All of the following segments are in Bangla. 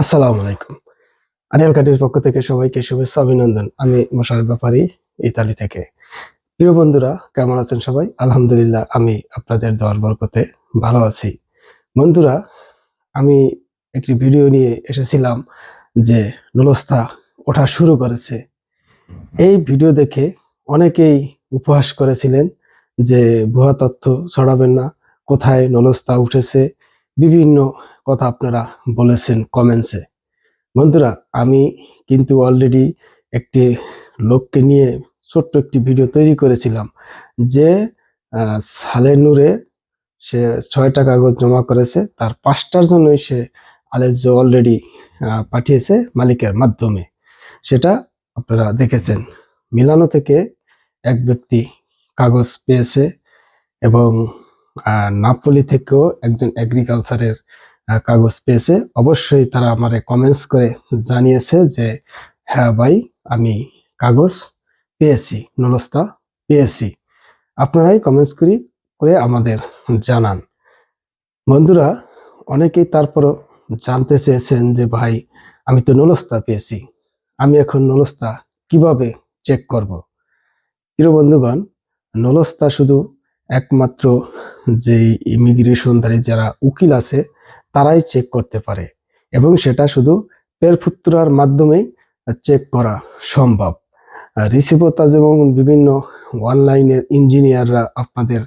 আসসালামু আলাইকুম। আনিয়াল কাটির পক্ষ থেকে সবাইকে শুভেচ্ছা, অভিনন্দন। আমি মশার ব্যাপারী, ইতালি থেকে। প্রিয় বন্ধুরা, কেমন আছেন সবাই? আলহামদুলিল্লাহ, আমি আপনাদের দোয়ার বরকতে ভালো আছি। বন্ধুরা, আমি একটি ভিডিও নিয়ে এসেছিলাম যে নুলস্তা ওঠা শুরু করেছে। এই ভিডিও দেখে অনেকেই উপহাস করেছিলেন যে ভুয়া তথ্য ছড়াবেন না, কোথায় নলস্তা উঠেছে বিভিন্ন কথা আপনারা বলেছেন কমেন্টসে বন্ধুরা, আমি কিন্তু অলরেডি একটি লোককে নিয়ে ছোট্ট একটি ভিডিও তৈরি করেছিলাম যে সালে নূরে সে ছয়টা কাগজ জমা করেছে, তার পাঁচটার জন্যই সে আলেজ্য অলরেডি পাঠিয়েছে মালিকের মাধ্যমে। সেটা আপনারা দেখেছেন। মিলানো থেকে এক ব্যক্তি কাগজ পেয়েছে এবং নাপোলি থেকেও একজন এগ্রিকালচারের কাগজ পেয়েছে। অবশ্যই তারা আমারে কমেন্টস করে জানিয়েছে যে হ্যাঁ ভাই, আমি কাগজ পেয়েছি নলস্তা পেয়েছি। আপনারাই কমেন্টস করি, করে আমাদের জানান। বন্ধুরা, অনেকেই তারপরও জানতে চেয়েছেন যে, ভাই, আমি তো নলস্তা পেয়েছি, আমি এখন নলস্তা কীভাবে চেক করব? প্রিয় বন্ধুগণ নলস্তা শুধু একমাত্র যে ইমিগ্রেশনধারী যারা উকিল আছে, তারাই চেক করতে পারে এবং সেটা শুধু পেরফুত্রার মাধ্যমেই চেক করা সম্ভব। রিসিভতা যেমন বিভিন্ন অনলাইনের ইঞ্জিনিয়াররা আপনাদের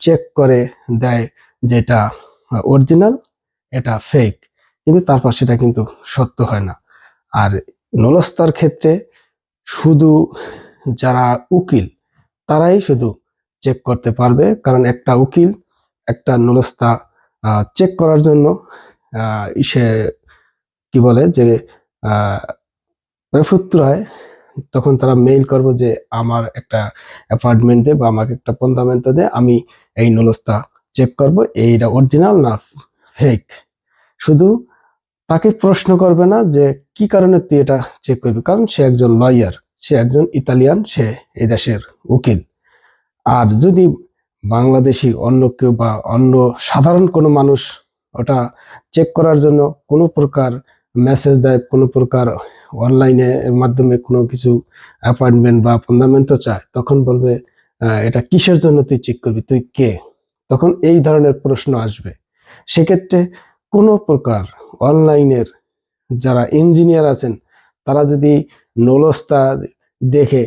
চেক করে দেয় যেটা অরিজিনাল এটা ফেক কিন্তু তারপর সেটা কিন্তু সত্য হয় না। আর নলস্তার ক্ষেত্রে শুধু যারা উকিল, তারাই শুধু চেক করতে পারবে। কারণ একটা উকিল, একটা নলস্তা চেক করার জন্য সে কি বলে যে প্রেফুত্রায় তখন তারা মেইল করব যে, আমার একটা অ্যাপার্টমেন্ট দে বা আমাকে একটা পন্দামেন্ট দে, আমি এই নলস্তা চেক করব, এইটা অরিজিনাল না ফেক শুধু তাকে প্রশ্ন করবে না যে, কি কারণে তুই এটা চেক করবি? কারণ সে একজন লয়ার সে একজন ইতালিয়ান সে এই দেশের উকিল। আর যদি বাংলাদেশি অন্য কেউ বা অন্য সাধারণ কোনো মানুষ ওটা চেক করার জন্য কোনো প্রকার মেসেজ দেয়, কোনো প্রকার অনলাইনে মাধ্যমে কোনো কিছু অ্যাপয়েন্টমেন্ট বা ফান্ডামেন্ট চায়, তখন বলবে এটা কিসের জন্য তুই চেক করবি? তুই কে? তখন এই ধরনের প্রশ্ন আসবে। সেক্ষেত্রে কোনো প্রকার অনলাইনের যারা ইঞ্জিনিয়ার আছেন, তারা যদি নলস্তা দেখে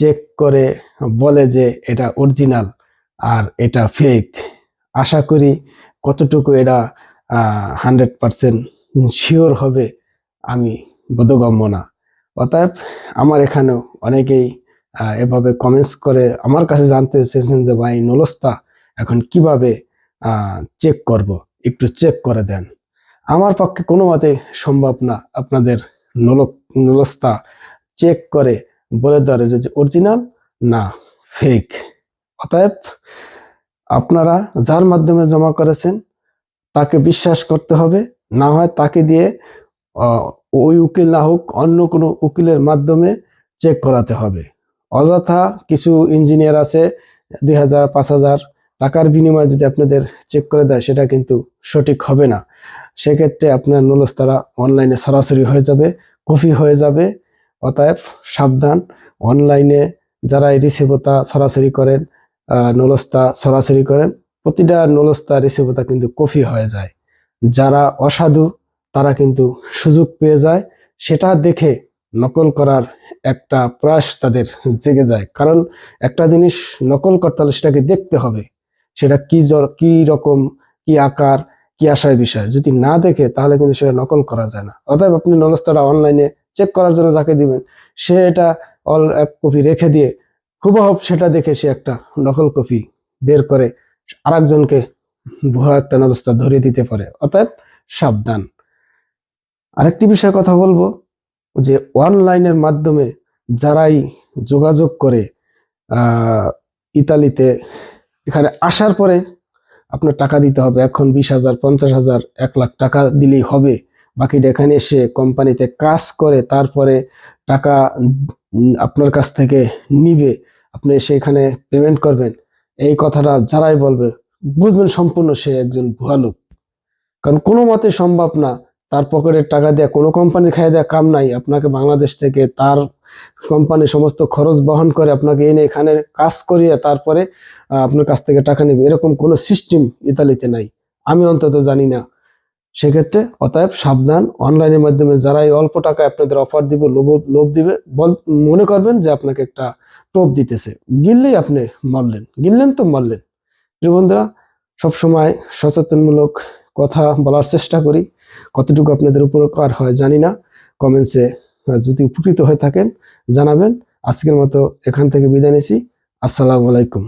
চেক করে বলে যে এটা অরিজিনাল আর এটা ফেক আশা করি কতটুকু এটা হান্ড্রেড পারসেন্ট শিওর হবে আমি বোধগম্য না। অতএব আমার এখানেও অনেকেই এভাবে কমেন্টস করে আমার কাছে জানতে চেয়েছেন যে ভাই নলস্তা, এখন কীভাবে চেক করব? একটু চেক করে দেন। আমার পক্ষে কোনো মতে সম্ভব না আপনাদের নলক, নলস্তা চেক করে বলে দেওয়ার এটা যে অরিজিনাল না ফেক অতএব আপনারা যার মাধ্যমে জমা করেছেন, তাকে বিশ্বাস করতে হবে, না হয় তাকে দিয়ে ওই উকিল না হোক, অন্য কোনো উকিলের মাধ্যমে চেক করাতে হবে। অযথা কিছু ইঞ্জিনিয়ার আছে, দুই হাজার, পাঁচ হাজার টাকার বিনিময়ে যদি আপনাদের চেক করে দেয়, সেটা কিন্তু সঠিক হবে না। সেক্ষেত্রে আপনার নলস্তারা অনলাইনে সরাসরি হয়ে যাবে, কপি হয়ে যাবে অতএব সাবধান। অনলাইনে যারা এই রিসিভতা সরাসরি করেন নলস্তা সরাসরি করেন, প্রতিটা নলস্তা রিসিভতা কিন্তু কপি হয়ে যায়। যারা অসাধু, তারা কিন্তু সুযোগ পেয়ে যায়। সেটা দেখে নকল করার একটা প্রয়াস তাদের জেগে যায়। কারণ একটা জিনিস নকল করতে হলে সেটাকে দেখতে হবে। সেটা কি কি রকম, কি আকার, কি আশায় বিষয় যদি না দেখে তাহলে কিন্তু সেটা নকল করা যায় না। অতএব আপনি নলস্তাটা অনলাইনে চেক করার জন্য যাকে দিবেন, সে এটা অল এক কপি রেখে দিয়ে হুবহুব সেটা দেখে সে একটা নকল কপি বের করে, আরেকজনকে ভুয়া একটা নলস্তা ধরিয়ে দিতে পারে। অতএব সাবধান। আরেকটি বিষয়ে কথা বলব, যে অনলাইনের মাধ্যমে যারাই যোগাযোগ করে ইতালিতে, এখানে আসার পরে আপনার টাকা দিতে হবে। এখন বিশ হাজার, পঞ্চাশ হাজার, এক লাখ টাকা দিলেই হবে। বাকিটা এখানে এসে কোম্পানিতে কাজ করে, তারপরে টাকা আপনার কাছ থেকে নিবে, আপনি এসে এখানে পেমেন্ট করবেন। এই কথাটা যারাই বলবে, বুঝবেন সম্পূর্ণ সে একজন ভুয়া লোক। কারণ কোনো মতে সম্ভব না, তার পকেটের টাকা দিয়ে কোনো কোম্পানির খাইয়ে দেওয়া কাম নাই। আপনাকে বাংলাদেশ থেকে তার কোম্পানি সমস্ত খরচ বহন করে আপনাকে এনে এখানে কাজ করিয়ে তারপরে আপনার কাছ থেকে টাকা নেবে। এরকম কোনো সিস্টেম ইতালিতে নাই। আমি অন্তত জানি না। সেক্ষেত্রে অতএব সাবধান। অনলাইনের মাধ্যমে যারা এই অল্প টাকায় আপনাদের অফার দিব, লোভ লোভ দিবে, বল, মনে করবেন যে আপনাকে একটা টোপ দিতেছে। গিললেই আপনি মারলেন, গিললেন তো মারলেন। প্রিয় বন্ধুরা, সবসময় সচেতনমূলক কথা বলার চেষ্টা করি। কতটুকু আপনাদের উপকার হয় জানি না। কমেন্টসে যদি উপকৃত হয়ে থাকেন, জানাবেন। আজকের মতো এখান থেকে বিদায় নিছি। আসসালামু আলাইকুম।